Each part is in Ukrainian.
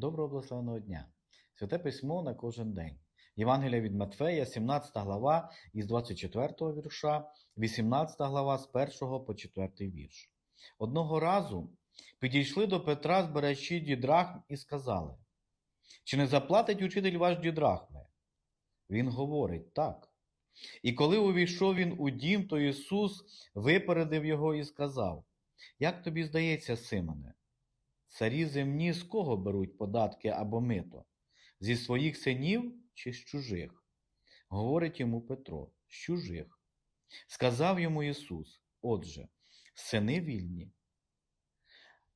Доброго благословеного дня! Святе письмо на кожен день. Євангелія від Матфея, 17 глава, із 24 вірша, 18 глава з 1 по 4 вірш. Одного разу підійшли до Петра збирачі дідрахм і сказали: Чи не заплатить учитель ваш дідрахми? Він говорить так. І коли увійшов він у дім, то Ісус випередив його і сказав: Як тобі здається, Симоне? Царі земні з кого беруть податки або мито? Зі своїх синів чи з чужих? Говорить йому Петро, з чужих. Сказав йому Ісус: Отже, сини вільні.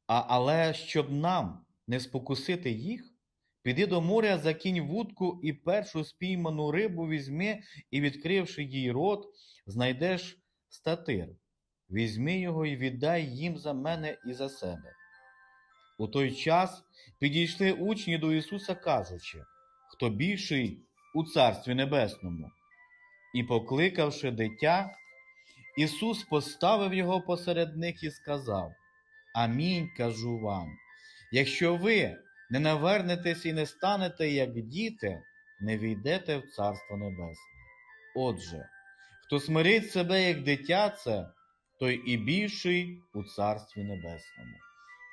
А, але щоб нам не спокусити їх, піди до моря, закинь вудку і першу спійману рибу візьми, і, відкривши їй рот, знайдеш статир. Візьми його і віддай їм за мене і за себе. У той час підійшли учні до Ісуса, кажучи, хто більший у Царстві Небесному. І, покликавши дитя, Ісус поставив його посеред них і сказав: Амінь кажу вам. Якщо ви не навернетесь і не станете, як діти, не війдете в Царство Небесне. Отже, хто смирить себе як дитяце, той і більший у Царстві Небесному.